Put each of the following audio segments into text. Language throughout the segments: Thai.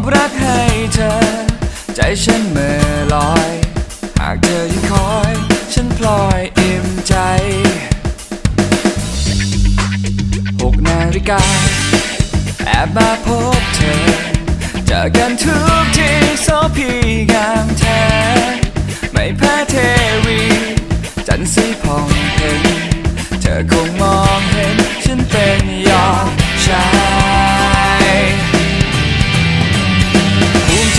อบรักให้เธอ ใจฉันเมื่อลอย หากเธอยังคอย ฉันพลอยอิ่มใจหกนาฬิกา แอบมาพบเธอ เจอกันทุกทีโซพีงามแท้ ไม่แพ้เทวี จันทร์สีผ่องเพ็ญเธอคงมองเห็น ฉันเป็นยอดชาย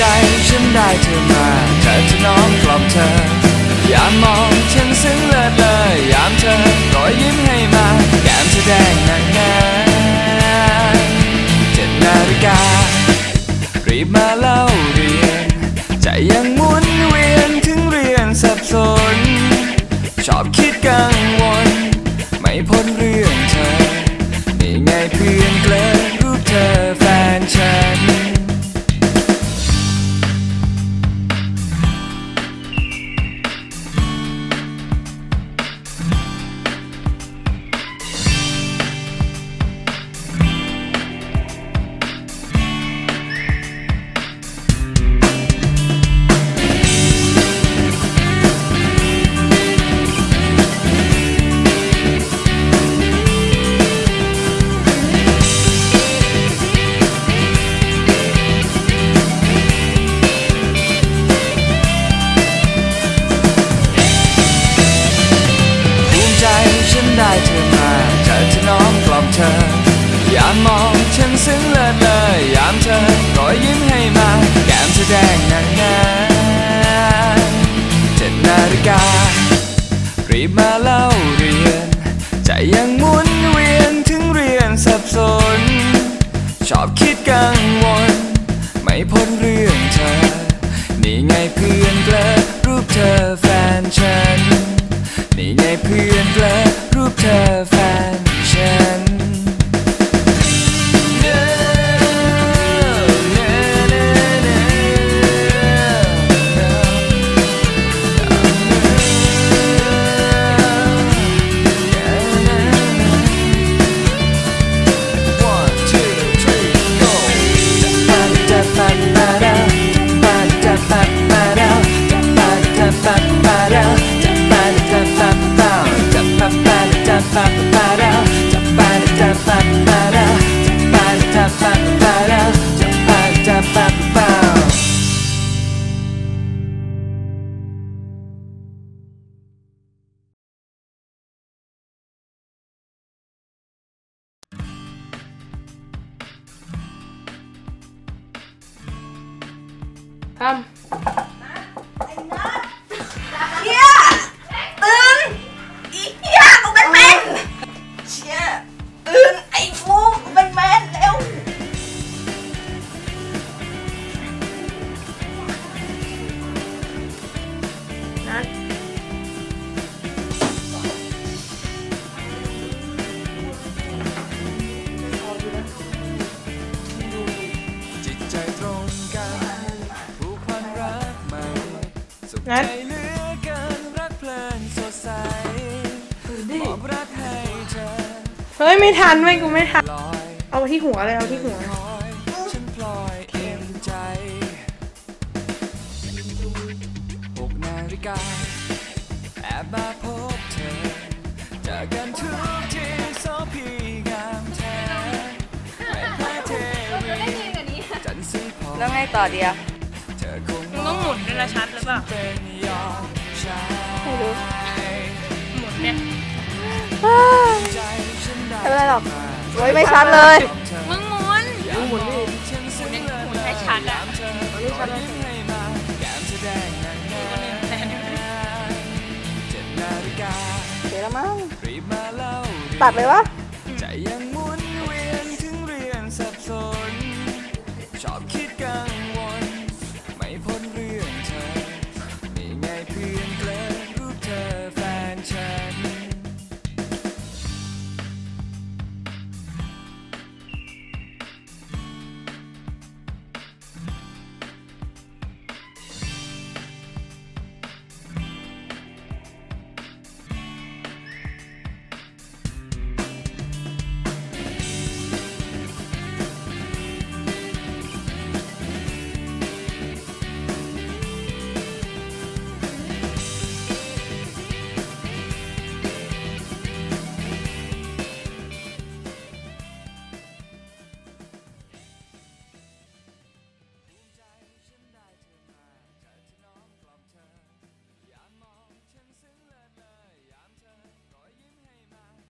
ใจฉันได้เธอมาเธอจะน้อมกล่อมเธอ ยามมองฉันซึ้งเลิศเลยยามเธอรอยยิ้มให้มาแก้มแสดงนางงาเจ็ดนาฬิกา รีบมาเล่าเรียน ใจยังหมุนเวียนถึงเรียนสับสน ชอบคิดกัง ได้เธอมาเธอจะน้อมกล่อมเธอ ยามมองฉันซึ้งเลิศเลยยามเธอรอยยิ้มให้มาแก้มแดงนางงามเจ็ดนาฬิกา รีบมาเล่าเรียน ใจยังหมุนเวียนถึงเรียนสับสน ชอบคิดกังวล ไม่พ้นเรื่องเธอ นี่ไงเพื่อนเกลอรูปเธอแฟนฉัน นี่ไงเพื่อน ท ธอเฮ้ยไม่ทันไม่กูไม่ทันลอยเอาที่หัวเลยเอาที่หัวคอยฉันพลอยเอ็มใจหกนาฬิกาแอบมาพบเธอเจอกันทุกทีโซพีงามแท้ไม่แพ้เทวีจันทร์สีผ่องแล้วไงต่อเดียวเธอคง มึงต้องหมุนด้วยนะชัดหรือเปล่าเป็นยอดชายไม่รู้หมุนเนี่ยใจฉันได้ไม่เป็นไรหรอกโอ้ยไม่ชัดเลย มึงหมุนอย่ามองฉันซึ้งหมุนเลิศหมุนให้ชัดอะยามเธอรอยยิ้มให้มาแก้มแสดงนางงามเจ็ดนาฬิกาเดี๋ยวละมั้งรีบมาเล่าเรียนตัดเลยวะ